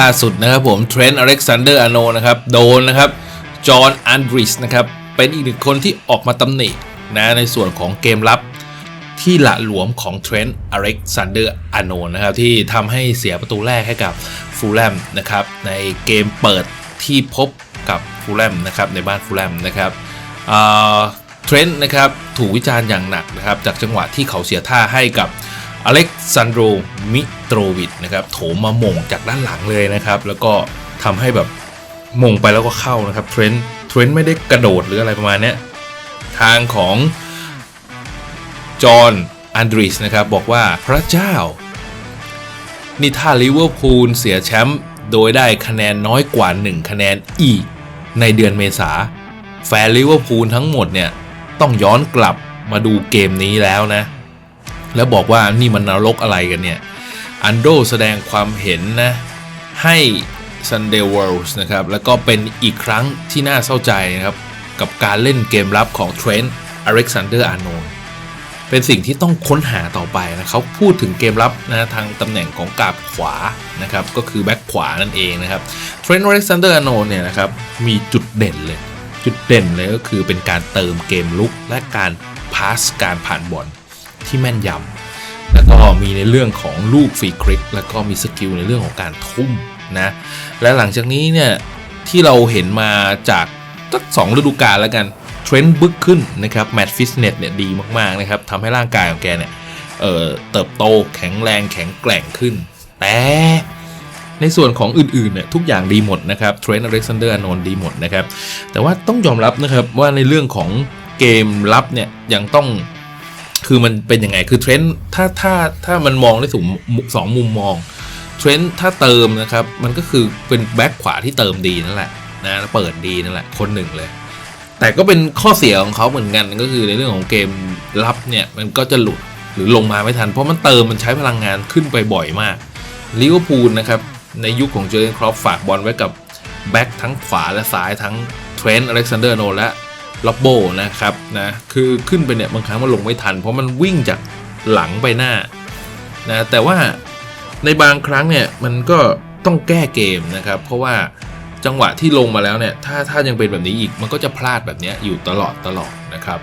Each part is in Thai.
ล่าสุดนะครับผมเทรนต์อเล็กซานเดอร์อโนนะครับโดนนะครับจอห์นอันดริสนะครับเป็นอีกหนึ่งคนที่ออกมาตำหนินะในส่วนของเกมรับที่หละหลวมของเทรนต์อเล็กซานเดอร์อโนนะครับที่ทำให้เสียประตูแรกให้กับฟูลแลมนะครับในเกมเปิดที่พบกับฟูลแลมนะครับในบ้านฟูลแลมนะครับเทรนต์นะครับถูกวิจารณ์อย่างหนักนะครับจากจังหวะที่เขาเสียท่าให้กับ อเล็กซานโดรมิโตรวิชนะครับโถมมาหม่งจากด้านหลังเลยนะครับ แล้วก็ทำให้แบบหม่งไปแล้วก็เข้านะครับเทรนต์เทรนต์ไม่ได้กระโดดหรืออะไรประมาณนี้ทางของจอห์นอันดริสนะครับบอกว่าพระเจ้า นี่ถ้าลิเวอร์พูลเสียแชมป์โดยได้คะแนนน้อยกว่า 1 คะแนนอีก ในเดือนเมษา แฟนลิเวอร์พูลทั้งหมดเนี่ย ต้องย้อนกลับมาดูเกมนี้แล้วนะ แล้วบอกว่านี่มันนรกอะไรกันเนี่ยอันโดแสดงความเห็นนะ ให้ Sunday World นะครับ แล้วก็เป็นอีกครั้งที่น่าเศร้าใจนะครับ กับการเล่นเกมรับของเทรนต์อเล็กซานเดอร์อาร์โนเป็นสิ่งที่ต้องค้นหาต่อไปนะเขาพูดถึงเกมรับนะทางตำแหน่งของกาบขวานะครับ ก็คือแบ็คขวานั่นเองนะครับเทรนต์อเล็กซานเดอร์อาร์โนเนี่ยนะครับ มีจุดเด่นเลย จุดเด่นเลยก็คือเป็นการเติมเกมลุกและการพาสการผ่านบอล ที่แม่นยำแล้วก็มีในเรื่องของลูกฟรีคลิก แล้วก็มีสกิลในเรื่องของการทุ่มนะและหลังจากนี้เนี่ยที่เราเห็นมาจากสักสองฤดูกาลแล้วกันเทรนด์บึกขึ้นนะครับแมตต์ฟิตเนสเนี่ยดีมากๆนะครับทำให้ร่างกายของแกเนี่ยเเติบโตแข็งแรงแข็งแกร่งขึ้น แต่ในส่วนของอื่นๆเนี่ยทุกอย่างดีหมดนะครับเทรนต์อเล็กซานเดอร์อนนดีหมดนะครับแต่ว่าต้องยอมรับนะครับว่าในเรื่องของเกมรับเนี่ยยังต้อง คือมันเป็นยังไง คือเทรนด์ถ้าถ้าถ้ามันมองได้สูงสองมุมมองเทรนด์ถ้าเติมนะครับ มันก็คือเป็นแบ็คขวาที่เติมดีนั่นแหละนะเปิดดีนั่นแหละคนหนึ่งเลย แต่ก็เป็นข้อเสียของเขาเหมือนกันก็คือในเรื่องของเกมรับเนี่ยมันก็จะหลุดหรือลงมาไม่ทัน เพราะมันเติมมันใช้พลังงานขึ้นไปบ่อยมากลิเวอร์พูลนะครับในยุคของเจอร์เกนครอปฝากบอลไว้กับแบ็คทั้งขวาและซ้ายทั้งเทรนต์อเล็กซานเดอร์โนและ ล็อบโบนะครับนะคือขึ้นไปเนี่ยบางครั้งมันลงไม่ทัน เพราะมันวิ่งจากหลังไปหน้านะแต่ว่าในบางครั้งเนี่ยมันก็ต้องแก้เกมนะครับ เพราะว่าจังหวะที่ลงมาแล้วเนี่ยถ้าถ้ายังเป็นแบบนี้อีกมันก็จะพลาดแบบเนี้ยอยู่ตลอดตลอดนะครับ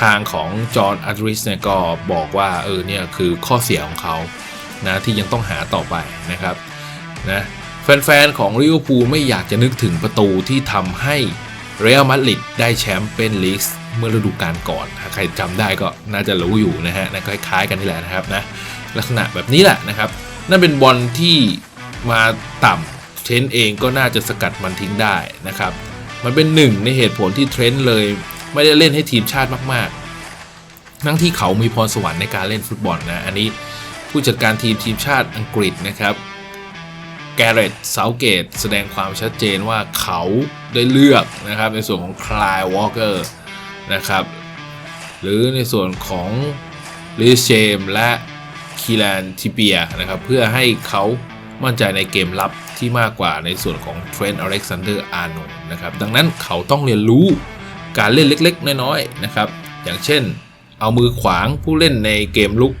ทางของจอห์นอัดริสเนี่ยก็บอกว่าเออเนี่ยคือข้อเสียของเขานะที่ยังต้องหาต่อไปนะครับนะแฟนๆของลิเวอร์พูลไม่อยากจะนึกถึงประตูที่ทำให้ เรอัลมาดริดได้แชมป์เป็นลีกเมื่อฤดูกาลก่อนถ้าใครจำได้ก็น่าจะรู้อยู่นะฮะนะคล้ายๆกันนี่แหละนะครับนะลักษณะแบบนี้แหละนะครับ นั่นเป็นบอลที่มาต่ำเทรนต์เองก็น่าจะสกัดมันทิ้งได้นะครับ มันเป็นหนึ่งในเหตุผลที่เทรนต์เลย ไม่ได้เล่นให้ทีมชาติมากๆ ทั้งที่เขามีพรสวรรค์ในการเล่นฟุตบอลนะอันนี้ผู้จัดการทีมทีมชาติอังกฤษนะครับ แกเรตเซาเกตแสดงความชัดเจนว่าเขาได้เลือกนะครับในส่วนของคลายวอลเกอร์นะครับหรือในส่วนของลิเชมและคีแลนทิเปียนะครับเพื่อให้เขามั่นใจในเกมรับที่มากกว่าในส่วนของเทรนต์อเล็กซานเดอร์อาร์โนนะครับดังนั้นเขาต้องเรียนรู้การเล่นเล็กๆ น้อยๆนะครับอย่างเช่น เอามือขวางผู้เล่นในเกมลุก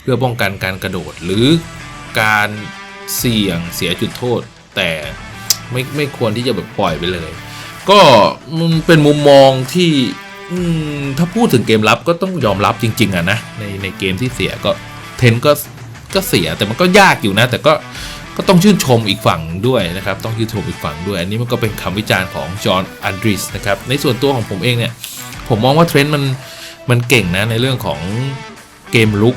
เพื่อป้องกันการกระโดดหรือการ เสี่ยงเสียจุดโทษ แต่ไม่ไม่ควรที่จะแบบปล่อยไปเลย ก็มันเป็นมุมมองที่อถ้าพูดถึงเกมรับก็ต้องยอมรับจริง ๆอะนะในในเกมที่เสียก็เทนก็ก็เสียแต่มันก็ยากอยู่นะ แต่ก็ก็ต้องชื่นชมอีกฝั่งด้วยนะครับต้องชื่นชมอีกฝั่งด้วย อันนี้มันก็เป็นคำวิจารณ์ของจอห์นอันดริสนะครับในส่วนตัวของผมเองเนี่ย ผมมองว่าเทรนด์มันมันเก่งนะในเรื่องของเกมลุก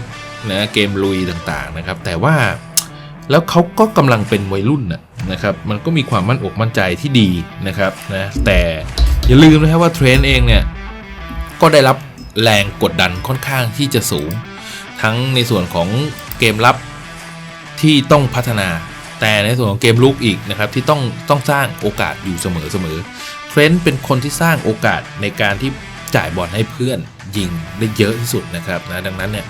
นะเกมลุยต่างๆนะครับ แต่ว่า แล้วเขาก็กำลังเป็นวัยรุ่นนะนะครับ มันก็มีความมั่นอกมั่นใจที่ดีนะครับนะแต่อย่าลืมนะครับว่าเทรนด์เองเนี่ยก็ได้รับแรงกดดันค่อนข้างที่จะสูง ทั้งในส่วนของเกมรับที่ต้องพัฒนา แต่ในส่วนของเกมลุกอีกนะครับที่ต้องต้องสร้างโอกาสอยู่เสมอเสมอเทรนต์เป็นคนที่สร้างโอกาสในการที่จ่ายบอลให้เพื่อนยิงได้เยอะที่สุดนะครับนะดังนั้นเนี่ย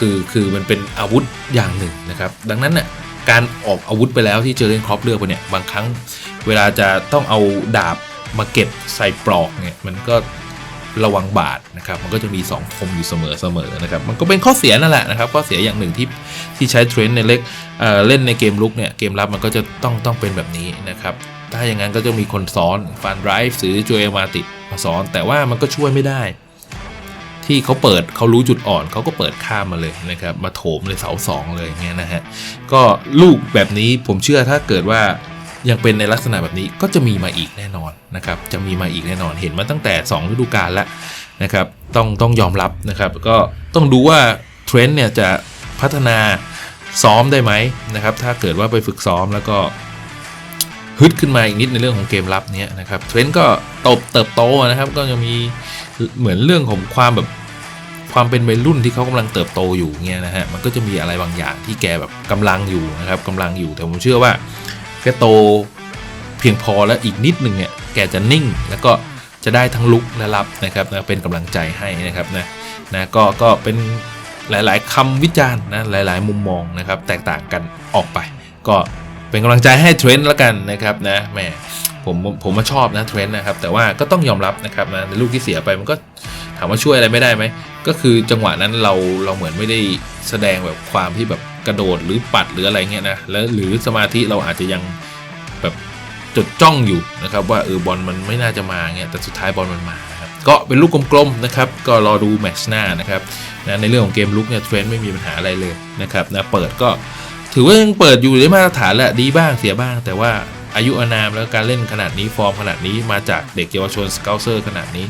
คือคือมันเป็นอาวุธอย่างหนึ่งนะครับดังนั้นเนี่ยการออกอาวุธไปแล้วที่เจอเรนครอปเลือกไปเนี่ยบางครั้งเวลาจะต้องเอาดาบมาเก็บใส่ปลอกเนี่ยมันก็ระวังบาดนะครับมันก็จะมี 2 คมอยู่เสมอๆนะครับมันก็เป็นข้อเสียนั่นแหละนะครับข้อเสียอย่างหนึ่งที่ที่ใช้เทรนด์ในเล็กเอ่อเล่นในเกมลุกเนี่ยเกมรับมันก็จะต้องต้องเป็นแบบนี้นะครับถ้าอย่างนั้นก็จะมีคนซ้อนฟันไรฟ์หรือจูเอมาติดมาซ้อน แต่ว่ามันก็ช่วยไม่ได้ ที่เขาเปิดเขารู้จุดอ่อนเขาก็เปิดข้ามมาเลยนะครับมาโถมในเสาสองเลยเงี้ยนะฮะก็ลูกแบบนี้ผมเชื่อถ้าเกิดว่ายังเป็นในลักษณะแบบนี้ก็จะมีมาอีกแน่นอนนะครับจะมีมาอีกแน่นอนเห็นมาตั้งแต่ 2 ฤดูกาลแล้วนะครับต้องต้องยอมรับนะครับก็ต้องดูว่าเทรนด์เนี่ยจะพัฒนาซ้อมได้ไหมนะครับถ้าเกิดว่าไปฝึกซ้อมแล้วก็ฮึดขึ้นมาอีกนิดในเรื่องของเกมรับเนี้ยนะครับเทรนด์ก็โตบเติบโตนะครับก็จะมีเหมือนเรื่องของความแบบ ความเป็นวัยรุ่นที่เขากำลังเติบโตอยู่เงี้ยนะฮะมันก็จะมีอะไรบางอย่างที่แกแบบกำลังอยู่นะครับกำลังอยู่แต่ผมเชื่อว่าแกโตเพียงพอแล้วอีกนิดหนึ่งเนี่ยแกจะนิ่งแล้วก็จะได้ทั้งลุกและรับนะครับนะเป็นกำลังใจให้นะครับนะนะก็ก็เป็นหลาย ๆคำวิจารณ์นะหลาย ๆ มุมมองนะครับ แตกต่างกันออกไป ก็เป็นกำลังใจให้เทรนด์แล้วกันนะครับนะแหมผมผมมาชอบนะเทรนด์นะครับแต่ว่าก็ต้องยอมรับนะครับนะในลูกที่เสียไปมันก็ถามว่าช่วยอะไรไม่ได้ไหม ก็คือจังหวะนั้นเราเราเหมือนไม่ได้แสดงแบบความที่แบบกระโดดหรือปัดหรืออะไรเงี้ยนะแล้วหรือสมาธิเราอาจจะยังแบบจดจ้องอยู่นะครับ ว่าเออบอลมันไม่น่าจะมาเงี้ยแต่สุดท้ายบอลมันมาครับก็เป็นลูกกลมๆนะครับ ก็รอดูแมตช์หน้านะครับนะในเรื่องของเกมลุกเนี่ยเทรนด์ไม่มีปัญหาอะไรเลยนะครับนะเปิดก็ถือว่ายังเปิดอยู่ได้มาตรฐานแหละดีบ้างเสียบ้าง แต่ว่าอายุอานามแล้วการเล่นขนาดนี้ฟอร์มขนาดนี้มาจากเด็กเยาวชนสเกลเซอร์ขนาดนี้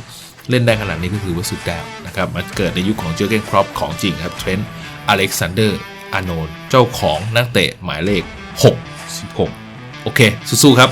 เล่นได้ขนาดนี้ก็ถือว่าสุดแล้วนะครับมาเกิดในยุคของเจอเกนครอปของจริงครับเทรนต์อเล็กซานเดอร์อานนเจ้าของนักเตะหมายเลข 6 16 โอเค สู้ๆครับ